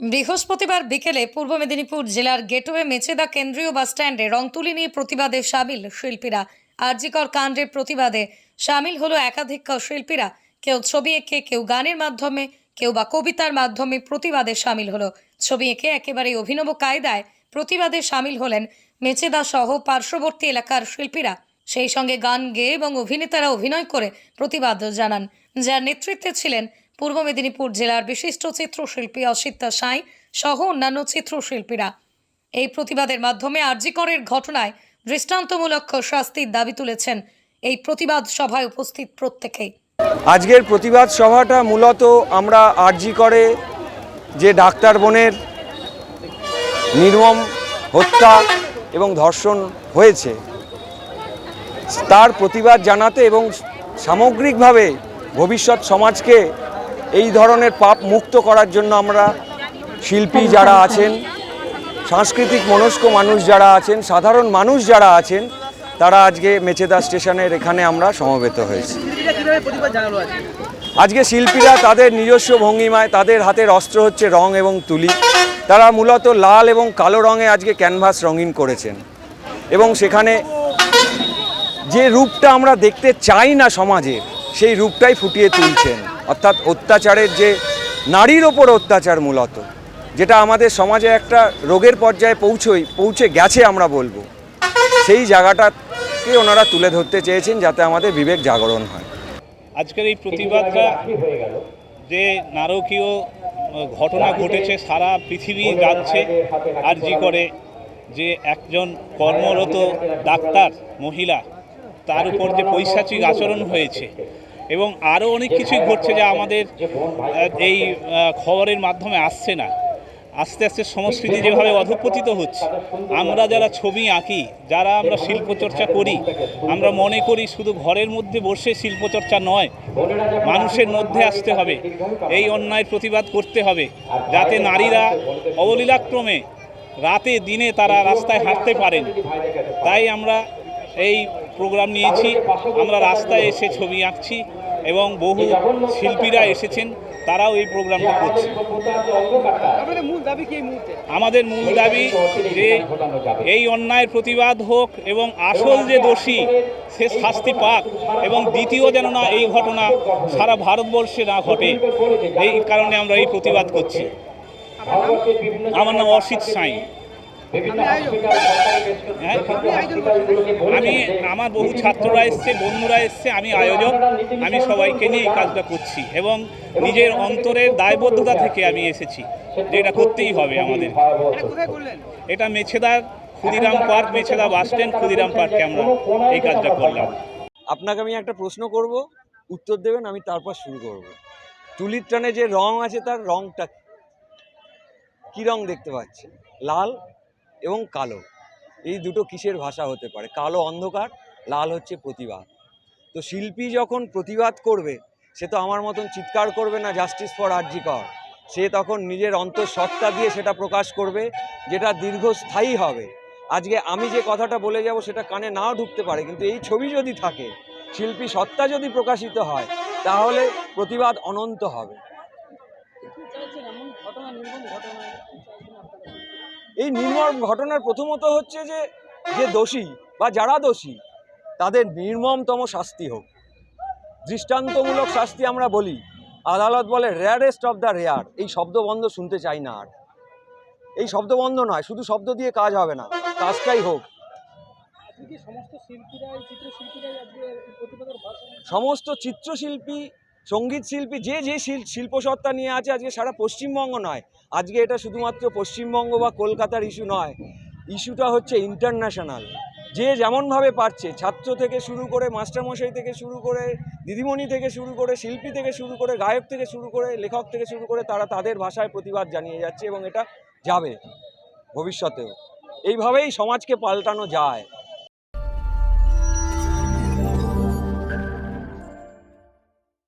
বৃহস্পতিবার বিকেলে পূর্ব মেদিনীপুর জেলার গেটওয়ে মেচেদা কেন্দ্রীয় বাসস্ট্যান্ডে রং তুলি নিয়ে প্রতিবাদে সামিল শিল্পীরা। আরজিকর কাণ্ডের প্রতিবাদে সামিল হলো একাধিক শিল্পীরা। কেউ ছবি এঁকে, কেউ গানের মাধ্যমে, কেউ বা কবিতার মাধ্যমে প্রতিবাদে সামিল হলো। ছবি এঁকে একেবারে অভিনব কায়দায় প্রতিবাদে সামিল হলেন মেচেদা সহ পার্শ্ববর্তী এলাকার শিল্পীরা। সেই সঙ্গে গান গেয়ে এবং অভিনেতারা অভিনয় করে প্রতিবাদ জানান। যার নেতৃত্বে ছিলেন পূর্ব মেদিনীপুর জেলার বিশিষ্ট চিত্রশিল্পী অসিতা সাঁই সহ অন্যান্য চিত্রশিল্পীরা। এই প্রতিবাদের মাধ্যমে আরজিকরের ঘটনায় দৃষ্টান্তমূলক শাস্তির দাবি তুলেছেন এই প্রতিবাদ সভায় উপস্থিত প্রত্যেকেই। আজকের প্রতিবাদ সভাটা মূলত আমরা আরজি করে যে ডাক্তার বোনের নির্মম হত্যা এবং ধর্ষণ হয়েছে, তার প্রতিবাদ জানাতে এবং সামগ্রিকভাবে ভবিষ্যৎ সমাজকে এই ধরনের পাপ মুক্ত করার জন্য আমরা শিল্পী যারা আছেন, সাংস্কৃতিক মনস্ক মানুষ যারা আছেন, সাধারণ মানুষ যারা আছেন, তারা আজকে মেচেদা স্টেশনের এখানে আমরা সমবেত হয়েছি। আজকে শিল্পীরা তাদের নিজস্ব ভঙ্গিমায় তাদের হাতের অস্ত্র হচ্ছে রং এবং তুলি। তারা মূলত লাল এবং কালো রঙে আজকে ক্যানভাস রঙিন করেছেন। এবং সেখানে যে রূপটা আমরা দেখতে চাই না সমাজের সেই রূপটাই ফুটিয়ে তুলছেন। অর্থাৎ অত্যাচারের যে নারীর ওপর অত্যাচার মূলত, যেটা আমাদের সমাজে একটা রোগের পর্যায়ে পৌঁছই, পৌঁছে গেছে আমরা বলব, সেই জায়গাটাকে ওনারা তুলে ধরতে চেয়েছেন যাতে আমাদের বিবেক জাগরণ হয়। আজকের এই প্রতিবাদটা যে নারকীয় ঘটনা ঘটেছে সারা পৃথিবী যাচ্ছে আর জি করে যে একজন কর্মরত ডাক্তার, মহিলা, তার উপর যে পৈশাচিক আচরণ হয়েছে এবং আরও অনেক কিছুই ঘটছে যা আমাদের এই খবরের মাধ্যমে আসছে না। আস্তে আস্তে সংস্কৃতি যেভাবে অধপতিত হচ্ছে, আমরা যারা ছবি আঁকি, যারা আমরা শিল্পচর্চা করি, আমরা মনে করি শুধু ঘরের মধ্যে বসে শিল্পচর্চা নয়, মানুষের মধ্যে আসতে হবে, এই অন্যায়ের প্রতিবাদ করতে হবে, যাতে নারীরা অবলীলাক্রমে রাতে দিনে তারা রাস্তায় হাঁটতে পারেন। তাই আমরা এই প্রোগ্রাম নিয়েছি, আমরা রাস্তায় এসে ছবি আঁকছি এবং বহু শিল্পীরা এসেছেন, তারাও এই প্রোগ্রামটা করছে। আমাদের মূল দাবি যে এই অন্যায়ের প্রতিবাদ হোক এবং আসল যে দোষী, সে শাস্তি পাক এবং দ্বিতীয় যেন না এই ঘটনা সারা ভারতবর্ষে না ঘটে, এই কারণে আমরা এই প্রতিবাদ করছি। আমার নাম অসিত সাঁই। আমি আমার বহু ছাত্ররা এসছে বন্ধুরা এসছে আমি আয়োজক আমি সবাইকে নিয়ে এই কাজটা করছি এবং নিজের অন্তরের দায়বদ্ধতা থেকে আমি এসেছি যে এটা করতেই হবে আমাদের। এটা কোথায় মেছেদার Kshudiram park Mecheda bus stand Kshudiram পার্কে আমরা এই কাজটা করলাম। আপনাকে আমি একটা প্রশ্ন করব উত্তর দেবেন আমি তারপর শুরু করব। তুলির টানে যে রং আছে তার রংটা কি? কি রং দেখতে পাচ্ছেন? লাল? এবং কালো। এই দুটো কিসের ভাষা হতে পারে? কালো অন্ধকার, লাল হচ্ছে প্রতিবাদ। তো শিল্পী যখন প্রতিবাদ করবে, সে তো আমার মতন চিৎকার করবে না জাস্টিস ফর আরজিকর সে তখন নিজের অন্তঃসত্ত্বা দিয়ে সেটা প্রকাশ করবে, যেটা দীর্ঘস্থায়ী হবে। আজকে আমি যে কথাটা বলে যাব, সেটা কানে নাও ঢুকতে পারে, কিন্তু এই ছবি যদি থাকে, শিল্পী সত্তা যদি প্রকাশিত হয়, তাহলে প্রতিবাদ অনন্ত হবে। এই নির্মম ঘটনার প্রথমত হচ্ছে যে যে দোষী বা যারা দোষী তাদের নির্মমতম শাস্তি হোক। দৃষ্টান্তমূলক শাস্তি আমরা বলি। আদালত বলে রেয়ারেস্ট অফ দ্য রেয়ার এই শব্দবন্ধ শুনতে চাই না আর। এই শব্দবন্ধ নয় শুধু শব্দ দিয়ে কাজ হবে না কাজটাই হোক। সমস্ত চিত্রশিল্পী সংগীত শিল্পী, যে যে শিল- শিল্পসত্তা নিয়ে আছে, আজকে সারা পশ্চিমবঙ্গ নয়। আজকে এটা শুধুমাত্র পশ্চিমবঙ্গ বা কলকাতার ইস্যু নয়। ইস্যুটা হচ্ছে ইন্টারন্যাশনাল যে যেমনভাবে পারছে, ছাত্র থেকে শুরু করে মাস্টারমশাই থেকে শুরু করে দিদিমণি থেকে শুরু করে শিল্পী থেকে শুরু করে গায়ক থেকে শুরু করে লেখক থেকে শুরু করে তারা তাদের ভাষায় প্রতিবাদ জানিয়ে যাচ্ছে এবং এটা যাবে ভবিষ্যতেও। এইভাবেই সমাজকে পাল্টানো যায়।